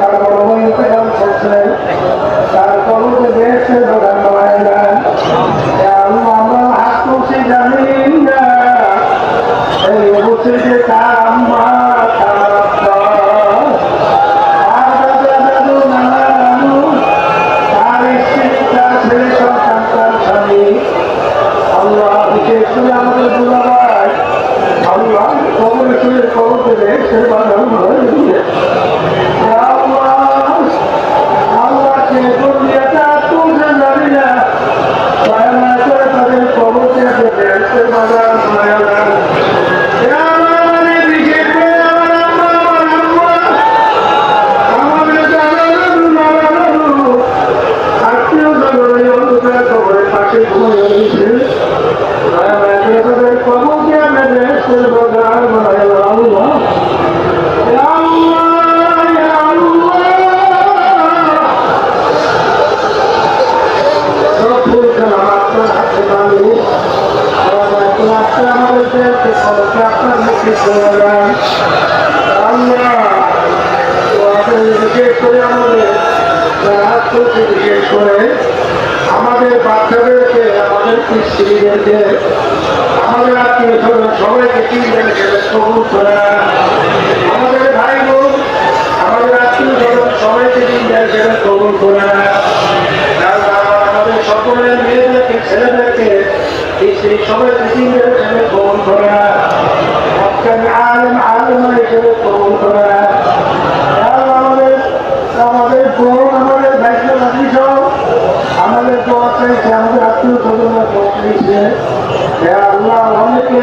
তার বড় করছে। তার কবরকে দেহের চলছে বিশেষ করে আমাদের বাচ্চাদেরকে, আমাদের স্ত্রীদেরকে আমাদের আত্মীয় স্বজন সবাইকে চিনবেন সেটা কবুল আমাদের ভাই বোন, আমাদের আত্মীয় স্বজন সবাইকে চিনবেন সেটা আল্লাহ আমাদের সকলের মেয়েদেরকে, ছেলেদেরকে স্ত্রী সবাইকে চিনবেন সেটা কবুল করে আজকাল আলেম আলেম হিসেবে কবুল করে আল্লাহ আমাদের আমাদের বোন আমাদের দায়িত্ব রাখি সব আমাদের দোয়া চাইছে আমাদের আত্মীয় স্বজনরা দোয়া চাইছে হে আল্লাহ অনেকে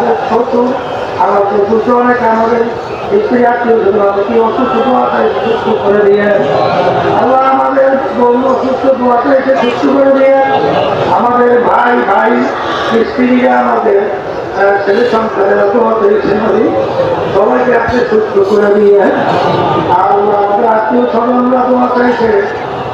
আমাদের ছোট আমার সুস্থ অনেক আমাদের স্ত্রী আত্মীয় অনেকে অসুস্থ দোয়াতে সুস্থ করে দিয়ে আল্লাহ আমাদের বন্ধু অসুস্থ এসে সুস্থ করে দিয়ে আমাদের ভাই ভাই স্ত্রীরা আমাদের ছেলে সন্তানের এসে নদী সবাইকে আপনি সুস্থ করে দিয়ে আল্লাহ আমাদের আত্মীয় স্বজনরা দোয়া চাইছে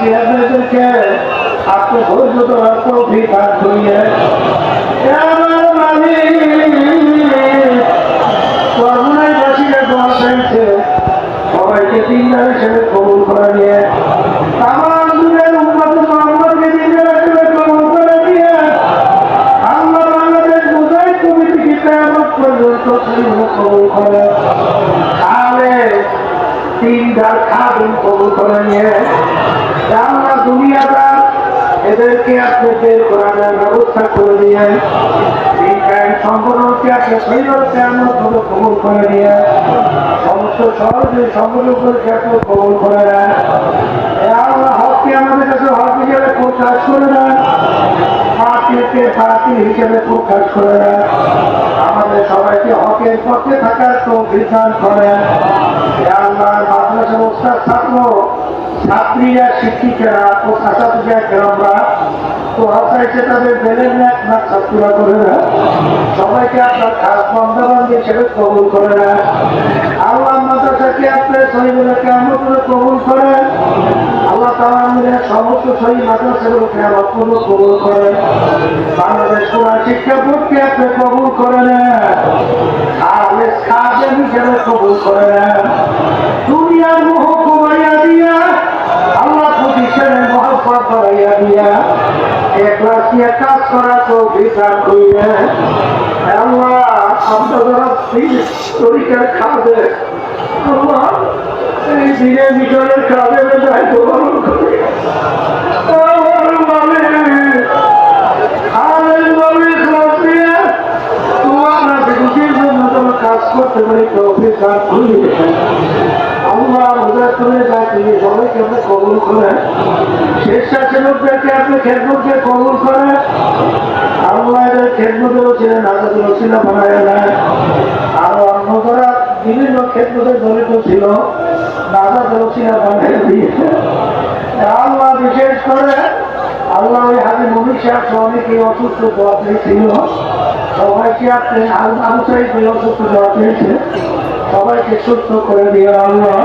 তার সিয়াদেরকে আপনি ধৈর্য ধরার তৌফিক দান করিয়ে আমার মালিক। করুণায় বাসীরা দোয়া চাইছে। সবাইকে দিনদার হিসেবে কবুল করে নিয়ে। এদেরকে আপনি বের করানোর ব্যবস্থা করে দিয়ে কবুল করে দিয়ে, সমস্ত সহজে আপনি করে আল্লাহ হককে আমাদের কাছে হক হিসেবে প্রকাশ করে দেন? হিসেবে প্রকাশ করে দেন। আমাদের সবাইকে হকের পক্ষে থাকার তো বিধান করেন। ছাত্রীরা শিক্ষিকারা ও ছাত্রীরা আমরা তো হতাইছে তাদের ন্যাক না ছাত্ররা করে না, সবাইকে আপনার খাস বন্ধবান্ধব হিসেবে কবুল করে না আল্লাহ মাদ্রাসাকে আপনার শহীদুল্লাহকে আমরা কবুল করেন, আল্লাহ তালা আলহামদুলিল্লাহ সমস্ত শহীদ মাদ্রাসাগুলোকে আমার পূর্ণ কবুল করেন। বাংলাদেশ কোরআন শিক্ষা বোর্ডকে আপনি কবুল করে নেন, আহলে খাদেম হিসেবে কবুল করে নেন। দুনিয়ার মোহ কমাইয়া দিয়া প্রতিষ্ঠানের মহব্বত বাড়াইয়া দিয়া একলাস দিয়ে কাজ করা তো বিধান করিলেন আল্লাহ আপনারা তরিকার খাবে, আল্লাহ, এই দিনে ভিতরের খাবে দায়িত্ব পালন কাজ করতে পারি, তৌফিক দান করিয়ে দেন। আল্লাহ রোজা করে যা তিনি সবাইকে আপনি কবুল করেন স্বেচ্ছাসেবকদেরকে আপনি খেদমতকে কবুল করেন আল্লাহ এদের খেদমতেও ছিলেন আজাদেরও ছিল বানায় নেন আরও অন্য যারা বিভিন্ন ক্ষেত্রে জড়িত ছিল আল্লাহ বিশেষ করে, আল্লাহ অনেকে অসুস্থ দেওয়া ছিল সবাইকে আপনি অসুস্থ দেওয়া পেয়েছে সবাইকে সুস্থ করে দিয়ে আল্লাহ।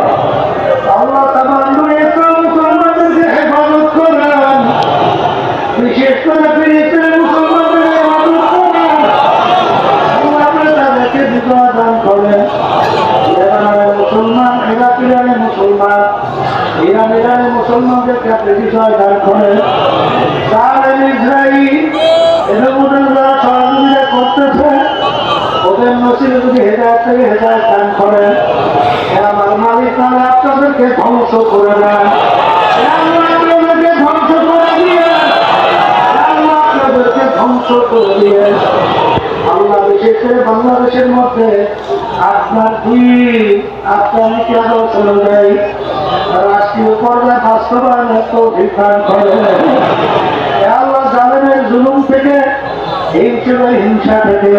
আল্লাহ তাবার নসিবে যদি হেদায়ত থেকে, হেদায়ত দান করেন আমার মালিক তাহলে আপনাদেরকে ধ্বংস করে দেন বাংলাদেশের মধ্যে আপনার কি আপনার কেন চলে যায়। রাষ্ট্রীয় পর্যায়ে বাস্তবায়নের তো করে জুলুম থেকে হিংসের হিংসা থেকে।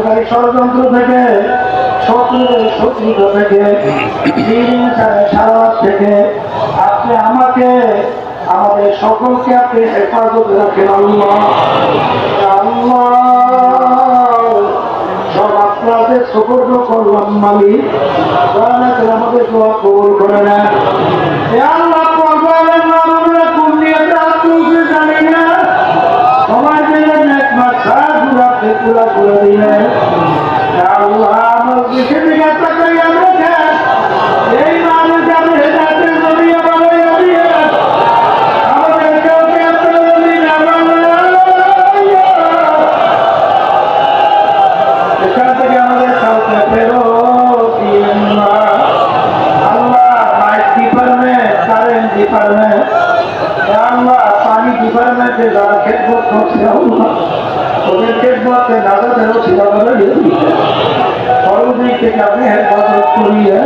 ষড়যন্ত্রকারী ষড়যন্ত্র থেকে, শত্রুদের শত্রুতা থেকে থেকে আপনি আমাকে, আমাদের সকলকে আপনি হেফাজত রাখেন সব মালিক। আমাদের দোয়া কবুল করে নেন এখান থেকে আমাদের কাউকে ফেরত দিন না Allah mic department current department Allah পানি ডিপার্টমেন্টে যারা খেদমত করছে আল্লাহ ওদের খেদমতে দাদাদেরও সেবা করে সর্বদিক থেকে আপনি হেফাজত করিয়ে